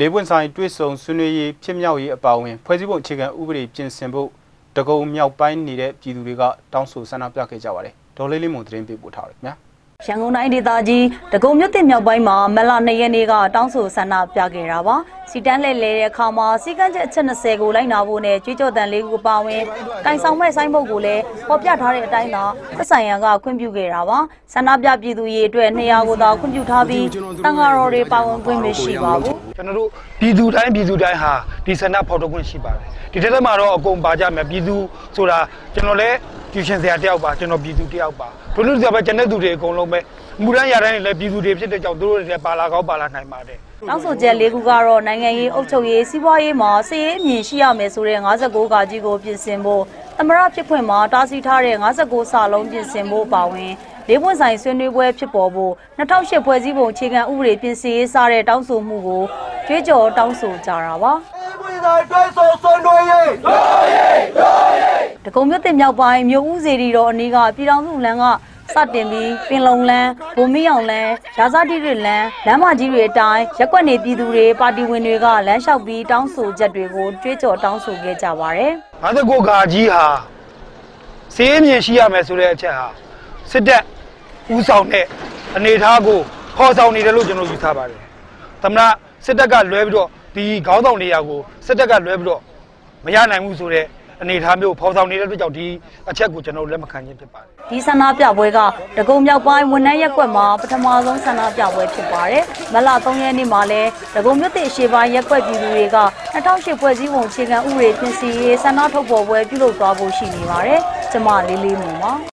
လေးပွင့်ဆိုင်တွဲဆုံဆွေးနွေးရေးဖြစ်မြောက်ရေးအပါအဝင်ဖွဲ့စည်းပုံအခြေခံဥပဒေပြင်ဆင်ဖို့တကုံမြောက်ပိုင်းနေတဲ့ပြည်သူတွေကတောင်းဆိုဆန္ဒပြခဲ့ကြပါတယ်ဒေါ်လေးလေးမုံသတင်းပေးပို့ထားတယ်ခင်ဗျာ ရန်ကုန်တိုင်းဒေသကြီးတကုံမြို့တင်မြောက်ပိုင်းမှာမလ2ရက်နေ့ကတောင်းဆိုဆန္ဒပြခဲ့တာပါစီတန်းလှည့်လဲတဲ့အခါမှာစီကန်းချက်အချက်20ကိုလိုက်နာဖို့နဲ့ကြွေးကြော်တန်လေးကိုပါဝင်တိုင်ဆောင်မဲ့ဆိုင်းဘုတ်ကိုလည်းပေါ်ပြထားတဲ့အတိုင်းသာသက်ဆိုင်ရာကခွင့်ပြုခဲ့တာပါဆန္ဒပြပြည်သူရေအတွက်200ကိုသာခွင့်ပြုထားပြီးတန်ဃာတော်တွေပါဝင်ခွင့်မရှိပါဘူးကျွန်တော်တို့ပြည်သူတိုင်းပြည်သူတိုင်းဟာ ဒီဆန္ဒဖော်ထုတ်ခွင့်ရှိပါတယ်ဒီထက်မှာတော့အကုန်ပါကြမယ်ပြည်သူဆိုတာကျွန်တော်လည်းကျူရှင်ဆရာတယောက်ပါကျွန်တော်ပြည်သူတယောက်ပါတို့လူတွေကပဲကျန်တဲ့သူတွေအကုန်လုံးပဲမူရန်ရတိုင်းလည်းပြည်သူတွေဖြစ်တဲ့ကြောင့်တို့တွေလည်းပါလာကောင်းပါလာနိုင်ပါတယ်တောင်းဆိုချက်၄ခုကတော့နိုင်ငံရေးအုပ်ချုပ်ရေးစီးပွားရေးမှာစည်ရေးအမြင်ရှိရမယ်ဆိုတဲ့59ကာကြီးကိုပြင်ဆင်ဖို့သမရဖြစ်ခွင့်မှာတားဆီးထားတဲ့59စာလုံးပြင်ဆင်ဖို့ပါဝင်လေးပွင့်ဆိုင်ဆွေးနွေးပွဲဖြစ်ပေါ်ဖို့2008ဖွဲ့စည်းပုံအခြေခံဥပဒေပြင်ဆင်ရေးစတဲ့တောင်းဆိုမှုကိုကြွေးကြော်တောင်းဆိုကြတာပါ ဝင်သာတွဲဆိုဆွန်တွေရေးတကုံမြို့တင်မြောက်ပိုင်းမြို့ဦးစေတီတော်အနီးကပြည်တော်စုလမ်းကစတင်ပြီးပင်လုံလန်းဘုံမီအောင်လန်းရာဇတိတွေလန်းလမ်းမကြီးတွေအတိုင်းရက်ွက်နေပြည်သူတွေပါတီဝင်တွေကလမ်းလျှောက်ပြီးတောင်းဆိုချက်တွေကိုကြွေးကြော်တောင်းဆိုခဲ့ကြပါတယ်59ကာကြီးဟာစေးမြင်ရှိရမယ်ဆိုတဲ့အချက်ဟာစစ်တပ်ဦးဆောင်တဲ့အနေအထားကိုခေါ်ဆောင်နေတယ်လို့ကျွန်တော်ယူဆပါတယ်သမဏစစ်တပ်ကလွဲပြီးတော့ ဒီခေါင်းဆောင်နေရာကိုစစ်တပ်ကလွဲပြီးတော့မရနိုင်ဘူးဆိုတဲ့အနေအထားမျိုးဖော်ဆောင်နေတဲ့အတွက်ကြောင့်ဒီအချက်ကိုကျွန်တော်တို့လက်မခံခြင်းဖြစ်ပါတယ်ဒီဆန္ဒပြပွဲကတကုံမြောက်ပိုင်းဝန်ထမ်းရက်ကွက်မှာပထမဆုံးဆန္ဒပြပွဲဖြစ်ပါတယ်။မလ3ရက်နေ့မှာလဲတကုံမြို့တိအရှိပိုင်းရက်ကွက်ပြည်သူတွေက2008ဖွဲ့စည်းပုံအခြေခံဥပဒေပြင်ဆင်ရေးဆန္ဒထုတ်ဖော်ပွဲပြုလုပ်သွားဖို့ရှိနေပါတယ်။ကျမလေးလေးမူပါ